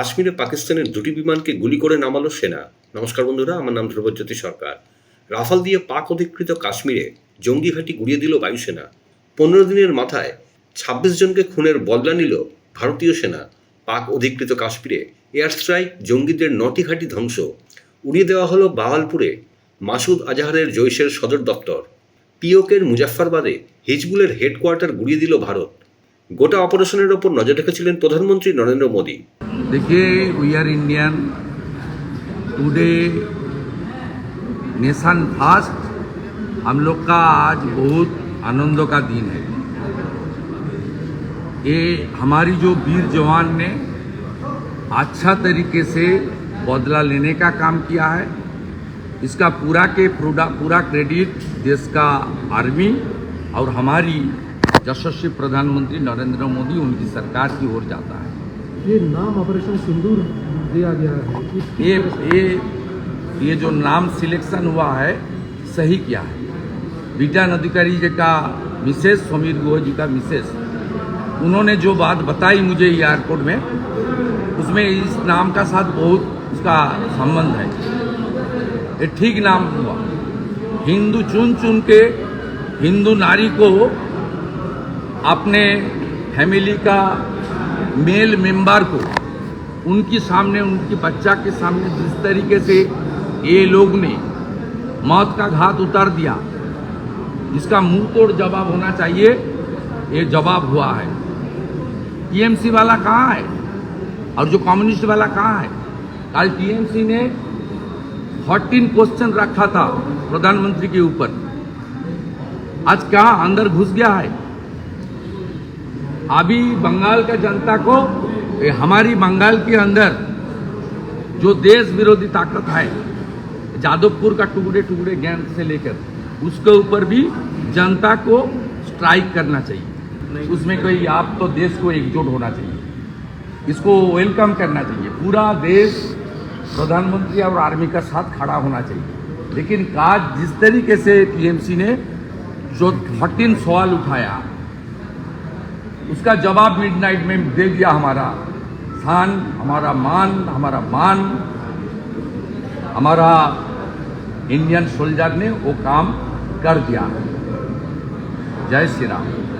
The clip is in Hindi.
কাশ্মীরে পাকিস্তানের দুটি বিমানকে গুলি করে নামালো সেনা। নমস্কার বন্ধুরা, আমার নাম ধ্রুবজ্যোতি সরকার। রাফাল দিয়ে পাক অধিকৃত কাশ্মীরে জঙ্গি ঘাঁটি গুড়িয়ে দিল বায়ুসেনা। পনেরো দিনের মাথায় ছাব্বিশ জনকে খুনের বদলা নিল ভারতীয় সেনা। পাক অধিকৃত কাশ্মীরে এয়ার স্ট্রাইক জঙ্গিদের নটি ঘাঁটি ধ্বংস। উড়িয়ে দেওয়া হলো বাওয়ালপুরে মাসুদ আজাহারের জৈশের সদর দপ্তর। পিওকের মুজাফফরবাদে হিজবুলের হেডকোয়ার্টার গুড়িয়ে দিল ভারত। গোটা অপারেশনের ওপর নজর রেখেছিলেন প্রধানমন্ত্রী নরেন্দ্র মোদী देखिए we are Indian today nation fast हम लोग का आज बहुत आनंद का दिन है ये हमारी जो वीर जवान ने अच्छा तरीके से बदला लेने का काम किया है इसका पूरा के पूरा पूरा क्रेडिट देश का आर्मी और हमारी यशस्वी प्रधानमंत्री नरेंद्र मोदी उनकी सरकार की ओर जाता है। ये नाम ऑपरेशन सिंदूर दिया गया है। ये ये ये जो नाम सिलेक्शन हुआ है सही किया है। बीटा अधिकारी जी का मिसेस समीर गोह जी का मिसेस उन्होंने जो बात बताई मुझे एयरपोर्ट में उसमें इस नाम का साथ बहुत उसका संबंध है। ये ठीक नाम हुआ। हिंदू चुन चुन के हिंदू नारी को अपने फैमिली का मेल मेंबर को, उनके सामने, उनकी बच्चा के सामने जिस तरीके से ये लोग ने मौत का घात उतार दिया, इसका मुँह तोड़ जवाब होना चाहिए, ये जवाब हुआ है। टीएमसी वाला कहाँ है? और जो कम्युनिस्ट वाला कहाँ है? कल टीएमसी ने 14 क्वेश्चन रखा था प्रधानमंत्री के ऊपर। आज कहाँ अंदर घुस गया है? अभी बंगाल का जनता को हमारी बंगाल के अंदर जो देश विरोधी ताकत है जादवपुर का टुकड़े टुकड़े गैंग से लेकर उसके ऊपर भी जनता को स्ट्राइक करना चाहिए। उसमें कोई आप तो देश को एकजुट होना चाहिए। इसको वेलकम करना चाहिए। पूरा देश प्रधानमंत्री और आर्मी का साथ खड़ा होना चाहिए। लेकिन काज जिस तरीके से टीएमसी ने जो थर्टीन सवाल उठाया उसका जवाब मिडनाइट में दे दिया हमारा। स्थान हमारा मान हमारा मान। हमारा इंडियन सोल्जर ने वो काम कर दिया। जय श्री राम।